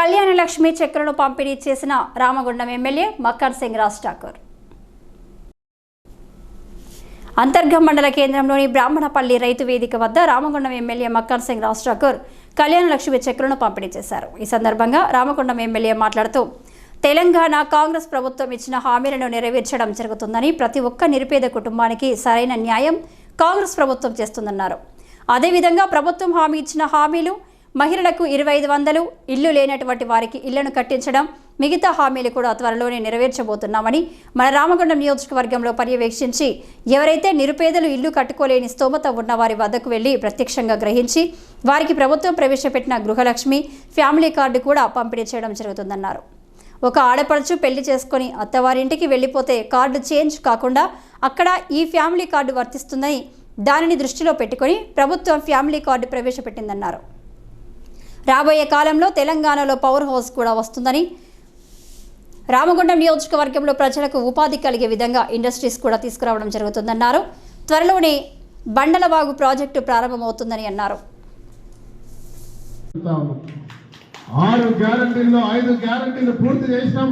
కళ్యాణ లక్ష్మి చెక్కులను పంపిణీ చేసిన రామగుండం ఎమ్మెల్యే మక్కర్ సింగ్ రాజ్ ఠాకూర్. అంతర్గం మండల కేంద్రంలోని బ్రాహ్మణపల్లి రైతు వేదిక వద్ద రామగుండం ఎమ్మెల్యే మక్కర్ సింగ్ రాజ్ ఠాకూర్ కళ్యాణ లక్ష్మి చెక్కులను పంపిణీ చేశారు. ఈ సందర్భంగా రామగుండం ఎమ్మెల్యే మాట్లాడుతూ తెలంగాణ కాంగ్రెస్ ప్రభుత్వం ఇచ్చిన హామీలను నెరవేర్చడం జరుగుతుందని ప్రతి ఒక్క నిరుపేద కుటుంబానికి సరైన న్యాయం కాంగ్రెస్ ప్రభుత్వం చేస్తుందన్నారు. అదేవిధంగా ప్రభుత్వం హామీ ఇచ్చిన హామీలు మహిళలకు ఇరవై ఐదు వందలు ఇల్లు లేనటువంటి వారికి ఇళ్ళను కట్టించడం మిగతా హామీలు కూడా త్వరలోనే నెరవేర్చబోతున్నామని మన రామగుండం నియోజకవర్గంలో పర్యవేక్షించి ఎవరైతే నిరుపేదలు ఇల్లు కట్టుకోలేని స్తోమత ఉన్న వారి వద్దకు వెళ్ళి ప్రత్యక్షంగా గ్రహించి వారికి ప్రభుత్వం ప్రవేశపెట్టిన గృహలక్ష్మి ఫ్యామిలీ కార్డు కూడా పంపిణీ చేయడం జరుగుతుందన్నారు. ఒక ఆడపడుచు పెళ్ళి చేసుకొని అత్తవారింటికి వెళ్ళిపోతే కార్డు చేంజ్ కాకుండా అక్కడ ఈ ఫ్యామిలీ కార్డు వర్తిస్తుందని దానిని దృష్టిలో పెట్టుకొని ప్రభుత్వం ఫ్యామిలీ కార్డు ప్రవేశపెట్టిందన్నారు. రాబోయే కాలంలో తెలంగాణలో పవర్ హౌస్ కూడా వస్తుందని రామగుండం నియోజకవర్గంలో ప్రజలకు ఉపాధి కలిగే విధంగా ఇండస్ట్రీస్ కూడా తీసుకురావడం జరుగుతుందన్నారు. త్వరలోనే బండలబాగు ప్రాజెక్టు ప్రారంభమవుతుందని అన్నారు. ఆరు గ్యారంటీల్లో ఐదు గ్యారంటీలు పూర్తి చేసినాం.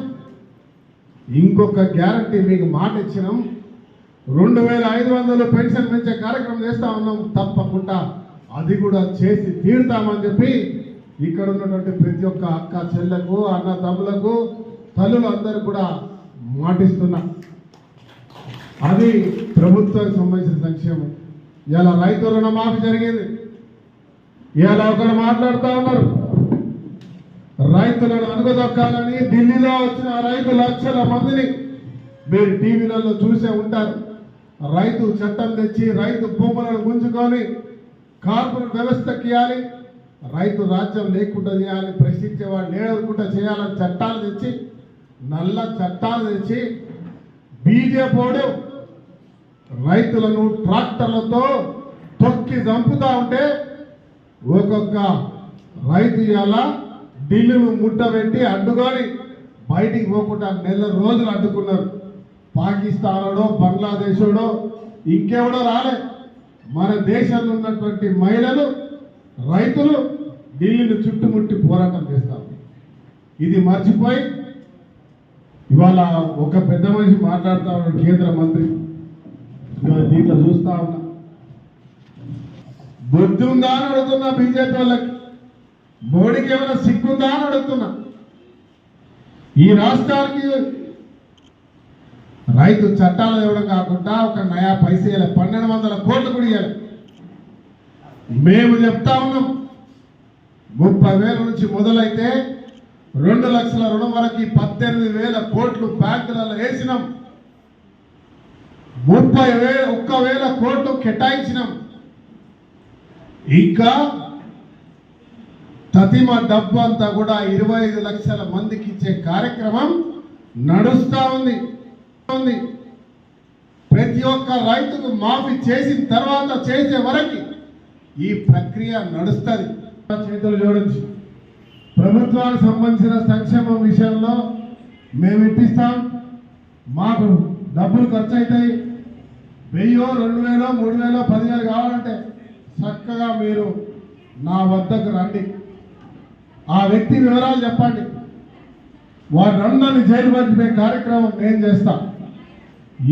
ఇంకొక గ్యారంటీ మీకు మాట ఇచ్చినాం. రెండు వేల ఐదు వందలు పెన్షన్ పెంచే కార్యక్రమం చేస్తా ఉన్నాం తప్పకుండా. అది కూడా చేసి తీరుతామని చెప్పి ఇక్కడ ఉన్నటువంటి ప్రతి ఒక్క అక్క చెల్లెకు అన్న తమ్ములకు తల్లులు అందరూ కూడా మాటిస్తున్నా అది ప్రభుత్వానికి సంబంధించిన సంక్షేమం. ఇలా రైతు రుణమాఫీ జరిగింది. ఇలా ఒకరు మాట్లాడుతూ ఉన్నారు. రైతులను అనుగదొక్కాలని ఢిల్లీలో వచ్చిన రైతు లక్షల మందిని మీరు టీవీలలో చూసే ఉంటారు. రైతు చట్టం తెచ్చి రైతు భూములను గుంజుకొని కార్పొరేట్ వ్యవస్థకి ఇవ్వాలి. రైతు రాజ్యం లేకుండా చేయాలని ప్రశ్నించేవాడు లేకుండా చేయాలని చట్టాలు తెచ్చి నల్ల చట్టాలు తెచ్చి బీజేపోడు రైతులను ట్రాక్టర్లతో తొక్కి చంపుతా ఉంటే ఒక్కొక్క రైతు ఇవాళ ఢిల్లీలు ముట్ట పెట్టి అడ్డుకొని బయటికి పోకుండా నెల రోజులు అడ్డుకున్నారు. పాకిస్తానోడో బంగ్లాదేశోడో ఇంకెవడో రాలే. మన దేశంలో ఉన్నటువంటి మహిళలు రైతులు ఢిల్లీని చుట్టుముట్టి పోరాటం చేస్తారు. ఇది మర్చిపోయి ఇవాళ ఒక పెద్ద మనిషి మాట్లాడుతా ఉన్నాడు కేంద్ర మంత్రి. దీంట్లో చూస్తా ఉన్నా. బొద్దు ఉందా అని అడుగుతున్నా బీజేపీ వాళ్ళకి. మోడీకి ఏమైనా సిగ్గుందా అని అడుగుతున్నా. ఈ రాష్ట్రానికి రైతు చట్టాలు ఇవ్వడం కాకుండా ఒక నయా పైస పన్నెండు వందల కోట్లు కూడా ఇవ్వాలి మేము చెప్తా ఉన్నాం. ముప్పై వేల నుంచి మొదలైతే రెండు లక్షల రుణం వరకు పద్దెనిమిది వేల కోట్లు బ్యాంకులలో వేసినాం. ముప్పై వేల ఒక్క వేల కోట్లు కేటాయించినాం. ఇంకా తతిమ డబ్బు అంతా కూడా ఇరవై ఐదు లక్షల మందికి ఇచ్చే కార్యక్రమం నడుస్తా ఉంది. ఉంది. ప్రతి ఒక్క రైతుకు మాఫీ చేసిన తర్వాత చేసే వరకు ఈ ప్రక్రియ నడుస్తుంది. చేతులు జోడించి. ప్రభుత్వానికి సంబంధించిన సంక్షేమం విషయంలో మేము ఇప్పిస్తాం. మాకు డబ్బులు ఖర్చు అవుతాయి వెయ్యో రెండు వేలో మూడు వేలో పదివేలు కావాలంటే చక్కగా మీరు నా వద్దకు రండి. ఆ వ్యక్తి వివరాలు చెప్పండి. వారందరినీ జైలు పంపిణీ కార్యక్రమం నేను చేస్తా.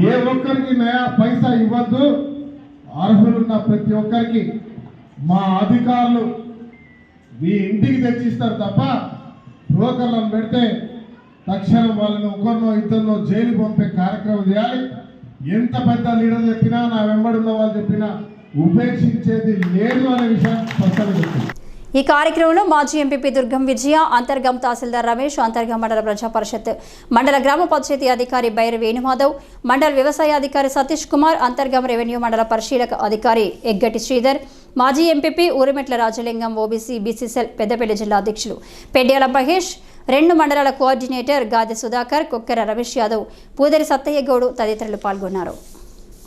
ఏ ఒక్కరికి నయా పైసా ఇవ్వద్దు. అర్హులున్న ప్రతి ఒక్కరికి మా అధికారులు మీ ఇంటికి తెచ్చిస్తారు తప్ప బ్రోకర్లను పెడితే తక్షణం వాళ్ళని ఒకరినో ఇద్దరినో జైలు పంపే కార్యక్రమం చేయాలి. ఎంత పెద్ద లీడర్ చెప్పినా నా వెంబడున్న వాళ్ళు చెప్పినా ఉపేక్షించేది లేదు అనే విషయాన్ని స్పష్టంగా చెప్తుంది ఈ కార్యక్రమంలో మాజీ ఎంపీపీ దుర్గం విజయ అంతర్గం తహసీల్దార్ రమేష్ అంతర్గం మండల ప్రజా పరిషత్ మండల గ్రామ పంచాయతీ అధికారి బైర వేణుమాధవ్ మండల వ్యవసాయ అధికారి సతీష్ కుమార్ అంతర్గం రెవెన్యూ మండల పరిశీలక అధికారి ఎగ్గటి శ్రీధర్ మాజీ MPP Urimetla Rajalingam OBC BC cell Peddapalli జిల్లా అధ్యక్షులు. పెడ్యాల మహేష్ రెండు మండలాల కోఆర్డినేటర్ గాదె సుధాకర్ కుక్కెర రమేష్ యాదవ్ పూదరి సత్తయ్య గౌడు తదితరులు పాల్గొన్నారు.